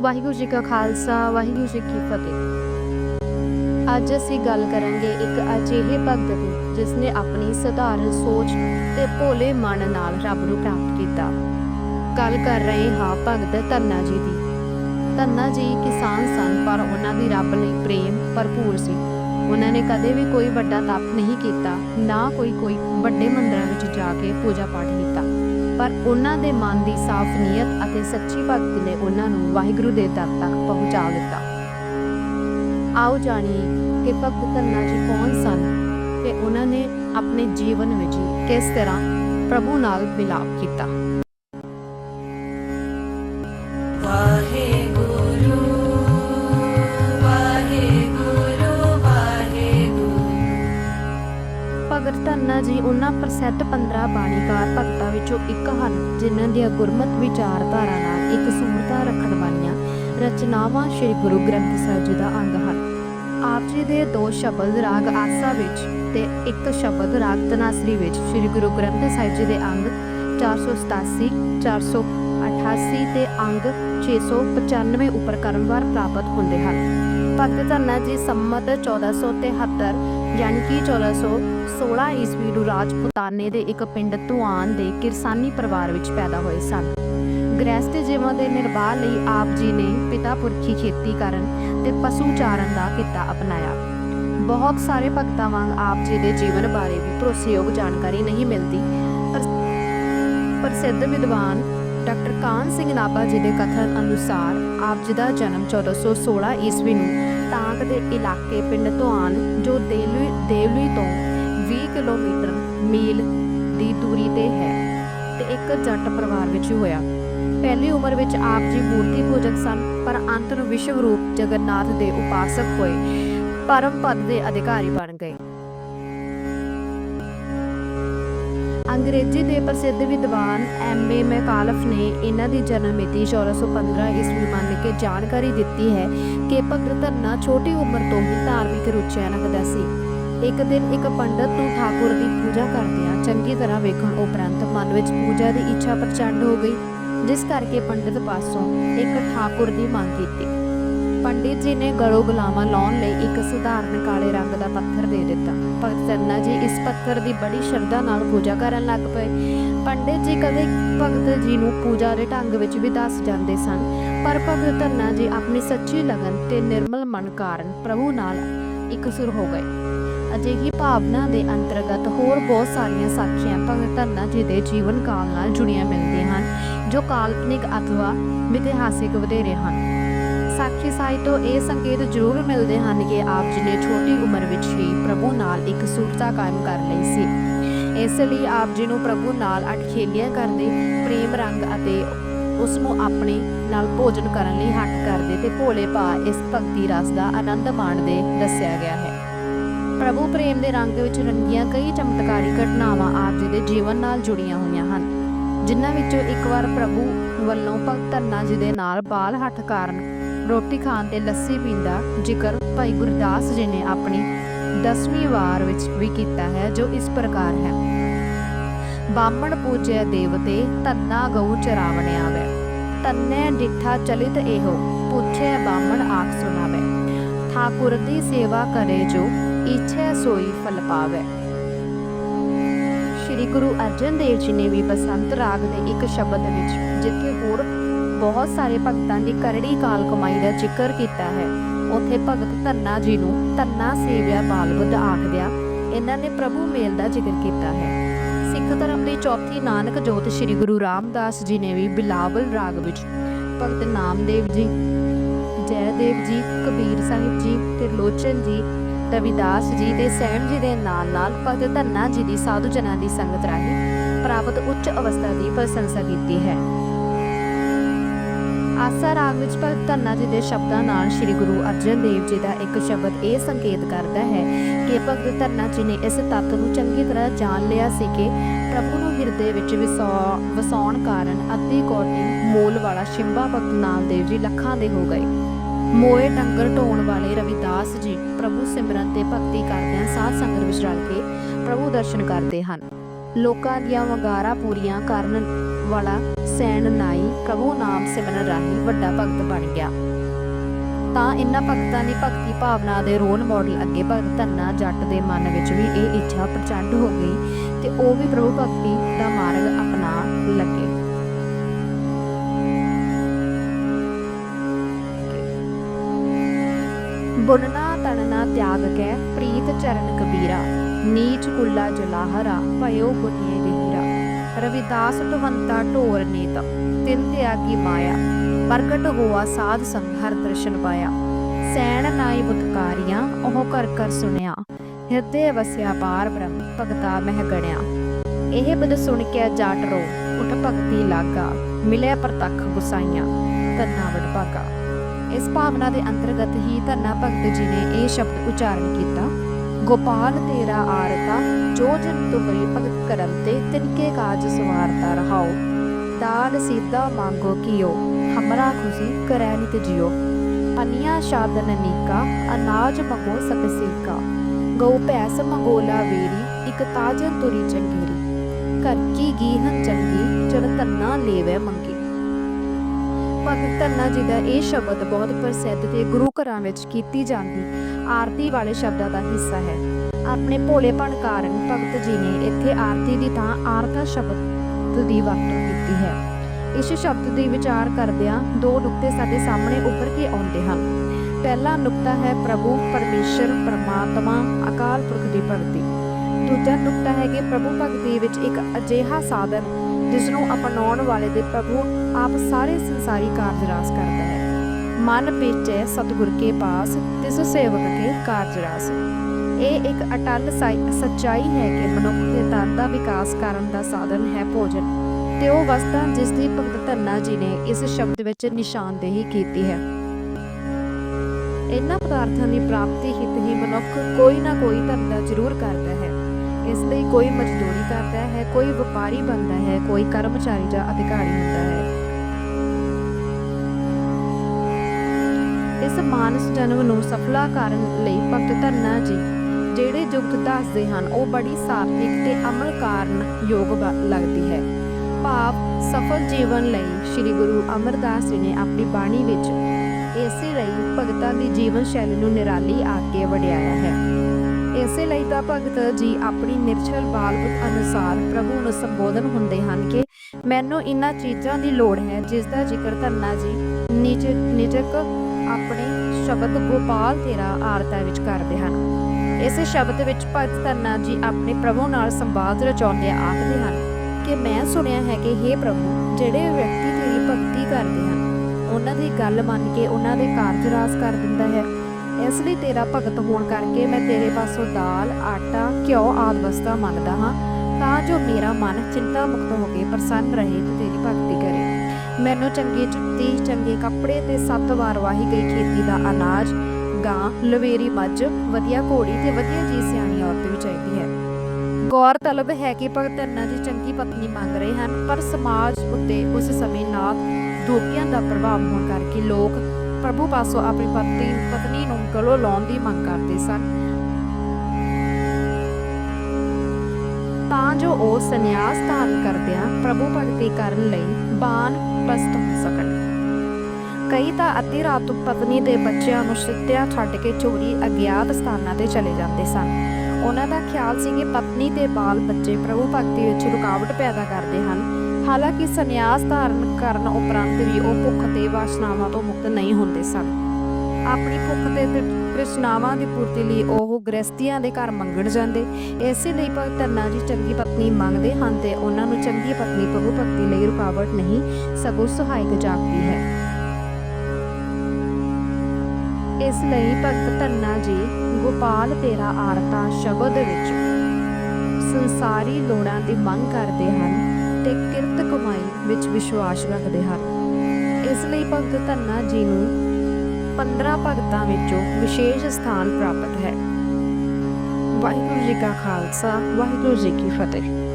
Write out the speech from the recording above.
ਵਾਹਿਗੁਰੂ ਜੀ ਕਾ ਖਾਲਸਾ, ਵਾਹਿਗੁਰੂ ਜੀ ਕੀ ਫਤਿਹ। ਅੱਜ ਅਸੀਂ ਗੱਲ ਕਰਾਂਗੇ ਇੱਕ ਅਜਿਹੇ ਭਗਤ ਦੀ ਜਿਸ ਨੇ ਆਪਣੀ ਸਧਾਰਨ ਸੋਚ ਤੇ ਭੋਲੇ ਮਨ ਨਾਲ ਰੱਬ ਨੂੰ ਪ੍ਰਾਪਤ ਕੀਤਾ। ਗੱਲ ਕਰ ਰਹੇ ਹਾਂ ਭਗਤ ਧੰਨਾ ਜੀ ਦੀ। ਧੰਨਾ ਜੀ ਕਿਸਾਨ ਸਨ, ਪਰ ਉਹਨਾਂ ਦੀ ਰੱਬ ਲਈ ਪ੍ਰੇਮ ਭਰਪੂਰ ਸੀ। ਉਹਨਾਂ ਨੇ ਕਦੇ ਵੀ ਕੋਈ ਵੱਡਾ ਤਪ ਨਹੀਂ ਕੀਤਾ, ਨਾ ਕੋਈ ਕੋਈ ਵੱਡੇ ਮੰਦਰਾਂ ਵਿੱਚ ਜਾ ਕੇ ਪੂਜਾ ਪਾਠ ਕੀਤਾ। ਪਰ ਉਹਨਾਂ ਦੇ ਮਨ ਦੀ ਸਾਫ਼ ਨੀਅਤ ਅਤੇ ਸੱਚੀ ਭਗਤੀ ਨੇ ਉਹਨਾਂ ਨੂੰ ਵਾਹਿਗੁਰੂ ਦੇ ਦਰ ਤੱਕ ਪਹੁੰਚਾ ਦਿੱਤਾ। ਆਓ ਜਾਣੀਏ ਕਿ ਭਗਤ ਧੰਨਾ ਜੀ ਕੌਣ ਸਨ ਤੇ ਉਹਨਾਂ ਨੇ ਆਪਣੇ ਜੀਵਨ ਵਿੱਚ ਕਿਸ ਤਰ੍ਹਾਂ ਪ੍ਰਭੂ ਨਾਲ ਮਿਲਾਪ ਕੀਤਾ। ਵਾਹਿਗੁਰੂ ਵਾਹਿਗੁਰੂ ਵਾਹਿਗੁਰੂ। ਭਗਤ ਧੰਨਾ ਜੀ ਉਹਨਾਂ ਪ੍ਰਸਿੱਧ 15 ਬਾਣੀਕਾਰ ਭਗਤਾਂ ਵਿੱਚੋਂ ਇੱਕ ਹਨ, ਜਿਨ੍ਹਾਂ ਦੀਆਂ ਗੁਰਮਤ ਵਿਚਾਰਧਾਰਾ ਨਾਲ ਇੱਕ ਸੂਰਤਾ ਰੱਖਣ ਵਾਲੀਆਂ ਰਚਨਾਵਾਂ ਸ੍ਰੀ ਗੁਰੂ ਗ੍ਰੰਥ ਸਾਹਿਬ ਜੀ ਦਾ ਅੰਗ ਹਨ। ਆਪ ਜੀ ਦੇ ਦੋ ਸ਼ਬਦ ਰਾਗ ਆਸਾ ਵਿੱਚ ਤੇ ਇੱਕ ਸ਼ਬਦ ਰਾਗ ਤਨਾਸਰੀ ਵਿੱਚ ਸ੍ਰੀ ਗੁਰੂ ਗ੍ਰੰਥ ਸਾਹਿਬ ਜੀ ਦੇ ਅੰਗ 487 488 ਤੇ ਅੰਗ 695 ਉੱਪਰ ਕਰਮਵਾਰ ਪ੍ਰਾਪਤ ਹੁੰਦੇ ਹਨ। ਭਗਤ ਧੰਨਾ ਜੀ ਸੰਮਤ 1473 ਯਾਨੀ ਕਿ 1416 ਈਸਵੀ ਨੂੰ ਰਾਜਪੂਤਾਨੇ ਦੇ ਇੱਕ ਪਿੰਡ ਧੁਆਨ ਦੇ ਕਿਰਸਾਨੀ ਪਰਿਵਾਰ ਵਿੱਚ ਪੈਦਾ ਹੋਏ ਸਨ। ਗ੍ਰਹਿਸਥ ਜੀਵਨ ਦੇ ਨਿਰਵਾਹ ਲਈ ਆਪ ਜੀ ਨੇ ਪਿਤਾ ਪੁਰਖੀ ਖੇਤੀ ਕਰਨ ਤੇ ਪਸ਼ੂ ਚਾਰਨ ਦਾ ਕਿੱਤਾ ਅਪਣਾਇਆ। ਬਹੁਤ ਸਾਰੇ ਭਗਤਾਂ ਵਾਂਗ ਆਪ ਜੀ ਦੇ ਜੀਵਨ ਬਾਰੇ ਵੀ ਭਰੋਸੇਯੋਗ ਜਾਣਕਾਰੀ ਨਹੀਂ ਮਿਲਦੀ। ਪ੍ਰਸਿੱਧ ਵਿਦਵਾਨ ਡਾਕਟਰ ਕਾਨ ਸਿੰਘ ਨਾਭਾ ਜੀ ਦੇ ਕਥਨ ਅਨੁਸਾਰ ਆਪ ਜੀ ਦਾ ਜਨਮ 1416 ਈਸਵੀ ਨੂੰ ਤਾਂਕ ਦੇ ਇਲਾਕੇ ਪਿੰਡ ਧੁਆਨ ਜੋ ਦੇਵਲੀ ਦੇਵਲੀ ਤੋਂ 20 ਕਿਲੋਮੀਟਰ ਮੀਲ ਦੀ ਦੂਰੀ ਤੇ ਹੈ ਤੇ ਇੱਕ ਜੱਟ ਪਰਿਵਾਰ ਵਿੱਚ ਹੋਇਆ। ਪਹਿਲੀ ਉਮਰ ਵਿੱਚ ਆਪ ਜੀ ਮੂਰਤੀ ਪੂਜਕ ਸਨ, ਪਰ ਅੰਤ ਨੂੰ ਵਿਸ਼ਵ ਰੂਪ ਜਗਨਨਾਥ ਦੇ ਉਪਾਸਕ ਹੋਏ, ਪਰਮ ਪਦ ਦੇ ਅਧਿਕਾਰੀ ਬਣ ਗਏ। ਅੰਗਰੇਜ਼ੀ ਦੇ ਪ੍ਰਸਿੱਧ ਵਿਦਵਾਨ ਐਮ ਏ ਮੈਕਾਲਫ ਨੇ ਇਹਨਾਂ ਦੀ ਜਨਮ ਮਿਤੀ 1415 ਈਸਵੀ ਮੰਨ ਕੇ ਜਾਣਕਾਰੀ ਦਿੱਤੀ ਹੈ ਕਿ ਭਗਤ ਧੰਨਾ ਛੋਟੀ ਉਮਰ ਤੋਂ ਹੀ ਧਾਰਮਿਕ ਰੁਚੀਆਂ ਰੱਖਦਾ ਸੀ। ਇੱਕ ਦਿਨ ਇੱਕ ਪੰਡਤ ਨੂੰ ਠਾਕੁਰ ਦੀ ਪੂਜਾ ਕਰਦਿਆਂ ਚੰਗੀ ਤਰ੍ਹਾਂ ਵੇਖਣ ਉਪਰੰਤ ਮਨ ਵਿੱਚ ਪੂਜਾ ਦੀ ਇੱਛਾ ਪ੍ਰਚੰਡ ਹੋ ਗਈ, ਜਿਸ ਕਰਕੇ ਪੰਡਤ ਪਾਸੋਂ ਇੱਕ ਠਾਕੁਰ ਦੀ ਮੰਗ ਕੀਤੀ। ਪੰਡਿਤ ਜੀ ਨੇ ਗਲੋ ਗੁਲਾਮਾਂ ਲਾਉਣ ਲਈ ਇੱਕ ਸਧਾਰਨ ਕਾਲੇ ਰੰਗ ਦਾ ਪੱਥਰ ਦੇ ਦਿੱਤਾ। ਭਗਤ ਧੰਨਾ ਜੀ ਇਸ ਪੱਥਰ ਦੀ ਬੜੀ ਸ਼ਰਧਾ ਨਾਲ ਪੂਜਾ ਕਰਨ ਲੱਗ ਪਏ। ਪੰਡਿਤ ਜੀ ਕਦੇ ਭਗਤ ਜੀ ਨੂੰ ਪੂਜਾ ਦੇ ਢੰਗ ਵਿੱਚ ਵੀ ਦੱਸ ਜਾਂਦੇ ਸਨ, ਪਰ ਭਗਤ ਧੰਨਾ ਜੀ ਆਪਣੀ ਸੱਚੀ ਲਗਨ ਤੇ ਨਿਰਮਲ ਮਨ ਕਾਰਨ ਪ੍ਰਭੂ ਨਾਲ ਇਕਸੁਰ ਹੋ ਗਏ। ਅਜਿਹੀ ਭਾਵਨਾ ਦੇ ਅੰਤਰਗਤ ਹੋਰ ਬਹੁਤ ਸਾਰੀਆਂ ਸਾਖੀਆਂ ਭਗਤ ਧੰਨਾ ਜੀ ਦੇ ਜੀਵਨ ਕਾਲ ਨਾਲ ਜੁੜੀਆਂ ਮਿਲਦੀਆਂ ਹਨ, ਜੋ ਕਾਲਪਨਿਕ ਅਥਵਾ ਇਤਿਹਾਸਿਕ ਵਧੇਰੇ ਹਨ। ਸਾਖੀ ਸਾਹਿਤ ਤੋਂ ਇਹ ਸੰਕੇਤ ਜ਼ਰੂਰ ਮਿਲਦੇ ਹਨ ਕਿ ਆਪ ਜੀ ਨੇ ਛੋਟੀ ਉਮਰ ਵਿੱਚ ਹੀ ਪ੍ਰਭੂ ਨਾਲ ਇੱਕ ਸੂਰਤਾ ਕਾਇਮ ਕਰ ਲਈ ਸੀ। ਇਸ ਲਈ ਆਪ ਜੀ ਨੂੰ ਪ੍ਰਭੂ ਨਾਲ ਅਟਖੇਲੀਆਂ ਕਰਦੇ, ਪ੍ਰੇਮ ਰੰਗ ਅਤੇ ਉਸ ਨੂੰ ਆਪਣੇ ਨਾਲ ਭੋਜਨ ਕਰਨ ਲਈ ਹੱਟ ਕਰਦੇ ਤੇ ਭੋਲੇ ਭਾ ਇਸ ਭਗਤੀ ਰਸ ਦਾ ਆਨੰਦ ਮਾਣਦੇ ਦੱਸਿਆ ਗਿਆ ਹੈ। ਪ੍ਰਭੂ ਪ੍ਰੇਮ ਦੇ ਰੰਗ ਵਿੱਚ ਰੰਗੀਆਂ ਕਈ ਚਮਤਕਾਰੀ ਘਟਨਾਵਾਂ ਆਪ ਜੀ ਦੇ ਜੀਵਨ ਨਾਲ ਜੁੜੀਆਂ ਹੋਈਆਂ ਹਨ, ਜਿਨ੍ਹਾਂ ਵਿੱਚੋਂ ਇੱਕ ਵਾਰ ਪ੍ਰਭੂ ਵੱਲੋਂ ਭਗਤ ਧੰਨਾ ਜੀ ਦੇ ਨਾਲ ਬਾਲ ਹੱਠ ਕਾਰਨ ਰੋਟੀ ਖਾਣ ਤੇ ਲੱਸੀ ਪੀਂਦਾ ਜ਼ਿਕਰ ਭਾਈ ਗੁਰਦਾਸ ਜੀ ਨੇ ਆਪਣੀ 10ਵੀਂ ਵਾਰ ਵਿੱਚ ਵੀ ਕੀਤਾ ਹੈ, ਜੋ ਇਸ ਪ੍ਰਕਾਰ ਹੈ। ਬਾਮਣ ਪੂਜੈ ਦੇਵਤੇ ਧੰਨਾ ਗਊ ਚਰਾਵਣ ਆਵੇ। ਤੰਨੇ ਡਿਠਾ ਚਲਿਤ ਇਹੋ, ਪੁੱਛੇ ਬਾਮਣ ਆਖ ਸੁਣਾਵੇ। ਠਾਕੁਰ ਦੀ ਸੇਵਾ ਕਰੇ ਜੋ ਇੱਛੇ ਸੋਈ ਫਲ ਪਾਵੇ। ਸ਼੍ਰੀ ਗੁਰੂ ਅਰਜਨ ਦੇਵ ਜੀ ਨੇ ਵੀ ਬਸੰਤ ਰਾਗ ਦੇ ਇੱਕ ਸ਼ਬਦ ਵਿੱਚ ਜਿੱਥੇ ਹੋਰ ਬਹੁਤ ਸਾਰੇ ਭਗਤਾਂ ਦੀ ਕਰੜੀ ਕਾਲ ਕਮਾਈ ਦਾ ਜ਼ਿਕਰ ਕੀਤਾ ਹੈ। ਉੱਥੇ ਭਗਤ ਧੰਨਾ ਜੀ ਨੂੰ ਧੰਨਾ ਸੇਵਿਆ ਬਾਲਬੁੱਧ ਆਖਦਿਆਂ ਇਹਨਾਂ ਨੇ ਪ੍ਰਭੂ ਮੇਲ ਦਾ ਜ਼ਿਕਰ ਕੀਤਾ ਹੈ। ਸਿੱਖ ਧਰਮ ਦੀ ਚੌਥੀ ਨਾਨਕ ਜੋਤ ਸ੍ਰੀ ਗੁਰੂ ਰਾਮਦਾਸ ਜੀ ਨੇ ਵੀ ਬਿਲਾਵਲ ਰਾਗ ਵਿੱਚ ਭਗਤ ਨਾਮਦੇਵ ਜੀ, ਜੈਦੇਵ ਜੀ, ਕਬੀਰ ਸਾਹਿਬ ਜੀ, ਤਿਰਲੋਚਨ ਜੀ, ਰਵਿਦਾਸ ਜੀ ਤੇ ਸੈਣ ਜੀ ਦੇ ਨਾਲ ਨਾਲ ਭਗਤ ਧੰਨਾ ਜੀ ਦੀ ਸਾਧੂ ਜਨਾਂ ਦੀ ਸੰਗਤ ਰਾਹੀਂ ਪ੍ਰਾਪਤ ਉੱਚ ਅਵਸਥਾ ਦੀ ਪ੍ਰਸ਼ੰਸਾ ਕੀਤੀ ਹੈ। ਆਸਾ ਰਾਗ ਵਿੱਚ ਭਗਤ ਧੰਨਾ ਜੀ ਦੇ ਸ਼ਬਦਾਂ ਨਾਲ ਸ੍ਰੀ ਗੁਰੂ ਅਰਜਨ ਦੇਵ ਜੀ ਦਾ ਇੱਕ ਸ਼ਬਦ ਇਹ ਸੰਕੇਤ ਕਰਦਾ ਹੈ ਕਿ ਭਗਤ ਧੰਨਾ ਜੀ ਨੇ ਇਸ ਤੱਤ ਨੂੰ ਚੰਗੀ ਤਰ੍ਹਾਂ ਜਾਣ ਲਿਆ ਸੀ ਕਿ ਪ੍ਰਭੂ ਨੂੰ ਹਿਰਦੇ ਵਿੱਚ ਵਸਾਉਣ ਕਾਰਨ ਅੱਧੀ ਕੋਟੀ ਮੂਲ ਵਾਲਾ ਸ਼ਿੰਬਾ ਭਗਤ ਨਾਮਦੇਵ ਜੀ ਲੱਖਾਂ ਦੇ ਹੋ ਗਏ। ਮੋਏ ਡੰਗਰ ਢੋਣ ਵਾਲੇ ਰਵਿਦਾਸ ਜੀ ਪ੍ਰਭੂ ਸਿਮਰਨ ਤੇ ਭਗਤੀ ਕਰਦਿਆਂ ਸਾਧ ਸੰਗਤ ਵਿੱਚ ਰਲ ਕੇ ਪ੍ਰਭੂ ਦਰਸ਼ਨ ਕਰਦੇ ਹਨ। ਲੋਕਾਂ ਦੀਆਂ ਵੰਗਾਰਾਂ ਪੂਰੀਆਂ ਕਰਨ ਵਾਲਾ ਸੈਣ ਨਾਈ ਪ੍ਰਭੂ ਨਾਮ ਸਿਮਰਨ ਰਾਹੀਂ ਵੱਡਾ ਭਗਤ ਬਣ ਗਿਆ। ਤਾਂ ਇਨ੍ਹਾਂ ਭਗਤਾਂ ਦੀ ਭਗਤੀ ਭਾਵਨਾ ਦੇ ਰੋਲ ਮਾਡਲ ਅੱਗੇ ਭਗਤ ਧੰਨਾ ਜੱਟ ਦੇ ਮਨ ਵਿੱਚ ਵੀ ਇਹ ਇੱਛਾ ਪ੍ਰਚੰਡ ਹੋ ਗਈ ਤੇ ਉਹ ਵੀ ਪ੍ਰਭੂ ਭਗਤੀ ਦਾ ਮਾਰਗ ਅਪਣਾ ਲੱਗੇ। ਬੁਨਨਾ ਤਣਨਾ, ਤਿਆਗ ਕੇ, ਪ੍ਰੀਤ ਚਰਨ ਕਬੀਰਾ, ਨੀਚ ਕੁੱਲਾ ਜਲਾਹਰਾ, ਭਇਓ ਗੁਨੀਏ ਰਵਿਦਾਸ ਟਵੰਤਾ ਢੋਰ ਨੀਤ, ਤਿਨ ਤਿਆਗੀ ਮਾਇਆ, ਪ੍ਰਗਟ ਹੋਆ ਸਾਧ ਸੰਗ ਹਰ ਦਰਸ਼ਨ ਪਾਇਆ। ਸੈਣ ਨਾਈ ਬੁਤਕਾਰੀਆਂ, ਉਹ ਕਰ ਕਰ ਸੁਣਿਆ। ਹਿਰਦੇ ਵਸਿਆ ਪਾਰ ਬ੍ਰਹਮ, ਭਗਤਾ ਮਹਿ ਗਣਿਆ। ਇਹ ਬਦ ਸੁਣ ਕੇ ਜਾਟ ਰੋ, ਉਠ ਭਗਤੀ ਲਾਗਾ। ਮਿਲਿਆ ਪ੍ਰਤੱਖ ਗੁਸਾਈਆਂ, ਧੰਨਾ ਵਡ ਭਾਗਾ। ਇਸ ਭਾਵਨਾ ਦੇ ਅੰਤਰਗਤ ਹੀ ਧੰਨਾ ਭਗਤ ਜੀ ਨੇ ਇਹ ਸ਼ਬਦ ਉਚਾਰਨ ਕੀਤਾ। ਗੋਪਾਲ, ਤੇਰਾ ਆਰਤਾ, ਜੋ ਜਨ ਤੁਮਰੀ ਭਗਤ ਕਰਮ ਤੇ ਤਿਨਕੇ ਕਾਜ ਸਵਾਰਤਾ ਰਹਾਓ। ਦਾਨ ਸਿੱਧਾ ਮੰਗੋ ਕੀਓ, ਹਮਰਾ ਖੁਸ਼ੀ ਕਰੈ ਨਿਤ ਜਿਓ। ਅਨੀਆਂ ਸ਼ਾਦਨ ਨੀਕਾ ਅਨਾਜ ਮੰਗੋ ਸਪਸੀਕਾ ਗਉ ਭੈਸ ਮੰਗੋਲਾ ਵੇਰੀ ਇਕ ਤਾਜਨ ਤੁਰੀ ਚੰਗੇਰੀ। ਘਰ ਕੀ ਗੀਹਨ ਚੰਗੀ, ਜਨ ਤੰਨਾ ਲੇਵੇ ਮੰਗੀ। ਭਗਤ ਧੰਨਾ ਜੀ ਦਾ ਇਹ ਸ਼ਬਦ ਬਹੁਤ ਪ੍ਰਸਿੱਧ ਤੇ ਗੁਰੂ ਘਰਾਂ ਵਿੱਚ ਕੀਤੀ ਜਾਂਦੀ। ਆਰਤੀ ਵਾਲੇ ਸ਼ਬਦਾਂ ਦਾ ਹਿੱਸਾ ਹੈ। ਆਪਣੇ ਭੋਲੇਪਣ ਕਾਰਨ ਭਗਤ ਜੀ ਨੇ ਇੱਥੇ ਆਰਤੀ ਦੀ ਥਾਂ ਆਰਤਾ ਸ਼ਬਦ ਦੀ ਵਰਤੋਂ ਕੀਤੀ ਹੈ। ਇਸ ਸ਼ਬਦ ਦੀ ਵਿਚਾਰ ਕਰਦਿਆਂ ਦੋ ਨੁਕਤੇ ਸਾਡੇ ਸਾਹਮਣੇ ਉੱਭਰ ਕੇ ਆਉਂਦੇ ਹਨ। ਪਹਿਲਾ ਨੁਕਤਾ ਹੈ ਪ੍ਰਭੂ, ਪਰਮੇਸ਼ਰ, ਪ੍ਰਮਾਤਮਾ, ਅਕਾਲ ਪੁਰਖ ਦੀ ਭਗਤੀ। ਦੂਜਾ ਨੁਕਤਾ ਹੈ ਕਿ ਪ੍ਰਭੂ ਭਗਤੀ ਵਿੱਚ ਇੱਕ ਅਜਿਹਾ ਸਾਧਨ ਜਿਸ ਨੂੰ ਅਪਣਾਉਣ ਵਾਲੇ ਦੇ ਪ੍ਰਭੂ ਆਪ ਸਾਰੇ ਸੰਸਾਰੀ ਕਾਰਜ ਰਾਸ ਕਰਦਾ ਹੈ। ਮਨ ਪੇਚੈ ਸਤਿਗੁਰ ਕੇ ਪਾਸ ਤਿਸ ਸੇਵਕ ਕੇ ਕਾਰਜ ਰਾਸ। ਇਹ ਇੱਕ ਅਟਲ ਸੱਚਾਈ ਹੈ ਕਿ ਮਨੁੱਖ ਦੇ ਤਨ ਦਾ ਵਿਕਾਸ ਕਰਨ ਦਾ ਸਾਧਨ ਹੈ ਭੋਜਨ। ਤੇ ਉਹ ਵਸਤਾਂ ਜਿਸ ਦੀ ਭਗਤ ਧੰਨਾ ਜੀ ਨੇ ਇਸ ਸ਼ਬਦ ਵਿੱਚ ਨਿਸ਼ਾਨਦੇਹੀ ਕੀਤੀ ਹੈ। ਇਹਨਾਂ ਪਦਾਰਥਾਂ ਦੀ ਪ੍ਰਾਪਤੀ ਹਿਤ ਹੀ ਮਨੁੱਖ ਕੋਈ ਨਾ ਕੋਈ ਧੰਦਾ ਜ਼ਰੂਰ ਕਰਦਾ ਹੈ। ਇਸ ਲਈ ਕੋਈ ਮਜ਼ਦੂਰੀ ਕਰਦਾ ਹੈ, ਕੋਈ ਵਪਾਰੀ ਬਣਦਾ ਹੈ, ਕੋਈ ਕਰਮਚਾਰੀ ਜਾਂ ਅਧਿਕਾਰੀ ਹੁੰਦਾ ਹੈ। ਇਸ ਮਾਨਸ ਜਨਮ ਨੂੰ ਸਫਲਾ ਕਰਨ ਲਈ ਭਗਤ ਧੰਨਾ ਜੀ, ਜਿਹੜੇ ਜੁਗਤ ਦੱਸਦੇ ਹਨ, ਉਹ ਬੜੀ ਸਾਰਥਿਕ ਤੇ ਅਮਲ ਕਾਰਨ ਯੋਗ ਲੱਗਦੀ ਹੈ। ਭਾਵ ਸਫਲ ਜੀਵਨ ਲਈ ਸ੍ਰੀ ਗੁਰੂ ਅਮਰਦਾਸ ਜੀ ਨੇ ਆਪਣੀ ਬਾਣੀ ਵਿੱਚ ਇਸੇ ਲਈ ਭਗਤਾਂ ਦੀ ਜੀਵਨ ਸ਼ੈਲੀ ਨੂੰ ਨਿਰਾਲੀ ਆਕੇ ਵਡਿਆਇਆ ਹੈ। ਇਸੇ ਲਈ ਤਾਂ ਭਗਤ ਜੀ ਆਪਣੀ ਨਿਰਛਲ ਬਾਲਬੁੱਧ ਅਨੁਸਾਰ ਪ੍ਰਭੂ ਨੂੰ ਸੰਬੋਧਨ ਹੁੰਦੇ ਹਨ ਕਿ ਮੈਨੂੰ ਇਨ੍ਹਾਂ ਚੀਜ਼ਾਂ ਦੀ ਲੋੜ ਹੈ, ਜਿਸ ਦਾ ਜ਼ਿਕਰ ਧੰਨਾ ਜੀ, ਨਿਜ, ਨਿਜਕ ਆਪਣੇ ਸ਼ਬਦ ਗੋਪਾਲ ਤੇਰਾ ਆਰਤਾ ਵਿੱਚ ਕਰਦੇ ਹਨ। ਇਸੇ ਸ਼ਬਦ ਵਿੱਚ ਭਗਤ ਧੰਨਾ ਜੀ ਆਪਣੇ ਪ੍ਰਭੂ ਨਾਲ ਸੰਵਾਦ ਰਚਾਉਂਦੇ ਆਖਦੇ ਹਨ ਕਿ ਮੈਂ ਸੁਣਿਆ ਹੈ ਕਿ हे ਪ੍ਰਭੂ, ਜਿਹੜੇ ਵਿਅਕਤੀ ਤੇਰੀ ਭਗਤੀ ਕਰਦੇ ਹਨ, ਉਹਨਾਂ ਦੀ ਗੱਲ ਮੰਨ ਕੇ ਉਹਨਾਂ ਦੇ ਕਾਰਜ ਰਾਸ ਕਰ ਦਿੰਦਾ ਹੈ। ਇਸ ਲਈ ਤੇਰਾ ਭਗਤ ਹੋਣ ਕਰਕੇ ਮੈਂ ਤੇਰੇ ਪਾਸੋਂ ਦਾਲ, ਆਟਾ, ਘਿਓ ਆਦਿ ਵਸਤਾਂ ਮੰਗਦਾ ਹਾਂ, ਤਾਂ ਜੋ ਮੇਰਾ ਮਨ ਚਿੰਤਾ ਮੁਕਤ ਹੋ ਕੇ ਪ੍ਰਸੰਨ ਰਹੇ ਤੇ ਤੇਰੀ ਭਗਤੀ ਕਰੇ। ਮੈਨੂੰ ਚੰਗੀ ਜੁੱਤੀ, ਚੰਗੇ ਕੱਪੜੇ ਤੇ ਸੱਤ ਵਾਰ ਵਾਹੀ ਗਈ ਖੇਤੀ ਦਾ ਅਨਾਜ, ਗਾਂ, ਲਵੇਰੀ ਮੱਝ, ਵਧੀਆ ਘੋੜੀ ਤੇ ਵਧੀਆ ਜੀ ਸਿਆਣੀ ਔਰਤ ਵੀ ਚਾਹੀਦੀ ਹੈ। ਗੌਰ ਤਲਬ ਹੈ ਕਿ ਭਗਤ ਧੰਨਾ ਜੀ ਚੰਗੀ ਪਤਨੀ ਮੰਗ ਰਹੇ ਹਨ, ਪਰ ਸਮਾਜ ਉੱਤੇ ਉਸ ਸਮੇਂ ਨਾਗ ਦੋਕਿਆਂ ਦਾ ਪ੍ਰਭਾਵ ਹੋਣ ਕਰਕੇ ਲੋਕ ਪ੍ਰਭੂ ਪਾਸੋਂ ਆਪਣੀ ਪਤਨੀ ਪਤਨੀ ਨੂੰ ਗਲੋਂ ਲਾਉਣ ਦੀ ਮੰਗ ਕਰਦੇ ਸਨ। ਜੋ ਉਹ ਸੰਨਿਆਸ ਧਾਰਨ ਕਰਦਿਆਂ ਪ੍ਰਭੂ ਭਗਤੀ ਕਰਨ ਲਈ ਬਾਣ ਪ੍ਰਸਤ ਹੋ ਸਕਣ। ਕਈ ਤਾਂ ਅੱਧੀ ਰਾਤ ਨੂੰ ਪਤਨੀ ਦੇ ਬੱਚਿਆਂ ਨੂੰ ਸਿੱਤਿਆਂ ਛੱਡ ਕੇ ਚੋਰੀ ਅਗਿਆਤ ਸਥਾਨਾਂ ਤੇ ਚਲੇ ਜਾਂਦੇ ਸਨ। ਉਹਨਾਂ ਦਾ ਖਿਆਲ ਸੀ ਕਿ ਪਤਨੀ ਤੇ ਬਾਲ ਬੱਚੇ ਪ੍ਰਭੂ ਭਗਤੀ ਵਿੱਚ ਰੁਕਾਵਟ ਪੈਦਾ ਕਰਦੇ ਹਨ। ਹਾਲਾਂਕਿ ਸੰਨਿਆਸ ਧਾਰਨ ਕਰਨ ਉਪਰੰਤ ਵੀ ਉਹ ਭੁੱਖ ਤੇ ਵਾਸ਼ਨਾਵਾਂ ਤੋਂ ਮੁਕਤ ਨਹੀਂ ਹੁੰਦੇ ਸਨ। ਆਪਣੀ ਭੁੱਖ ਤੇ ਤ੍ਰਿਸ਼ਨਾਵਾਂ ਦੀ ਪੂਰਤੀ ਲਈ ਉਹ ਗ੍ਰਸਤੀਆਂ ਦੇ ਘਰ ਮੰਗਣ ਜਾਂਦੇ। ਇਸੇ ਲਈ ਭਗਤ ਧੰਨਾ ਜੀ ਚੰਗੀ ਪਤਨੀ ਮੰਗਦੇ ਹਨ ਤੇ ਉਹਨਾਂ ਨੂੰ ਚੰਗੀ ਪਤਨੀ, ਪ੍ਰਭੂ ਭਗਤੀ ਲਈ ਰੁਕਾਵਟ ਨਹੀਂ, ਸਗੋਂ ਸਹਾਇਕ ਜਾਪਦੀ ਹੈ। ਇਸ ਲਈ ਭਗਤ ਧੰਨਾ ਜੀ, ਗੋਪਾਲ ਤੇਰਾ ਆਰਤਾ ਸ਼ਬਦ ਵਿੱਚ ਸੰਸਾਰੀ ਲੋੜਾਂ ਦੀ ਮੰਗ ਕਰਦੇ ਹਨ ਤੇ ਕਿਰਤ ਕਮਾਈ ਵਿੱਚ ਵਿਸ਼ਵਾਸ ਰੱਖਦੇ ਹਨ। ਇਸ ਲਈ ਭਗਤ ਧੰਨਾ ਜੀ ਨੂੰ 15 ਭਗਤਾਂ ਵਿੱਚੋਂ ਵਿਸ਼ੇਸ਼ ਸਥਾਨ ਪ੍ਰਾਪਤ ਹੈ। ਵਾਹਿਗੁਰੂ ਜੀ ਕਾ ਖਾਲਸਾ, ਵਾਹਿਗੁਰੂ ਜੀ ਕੀ ਫਤਿਹ।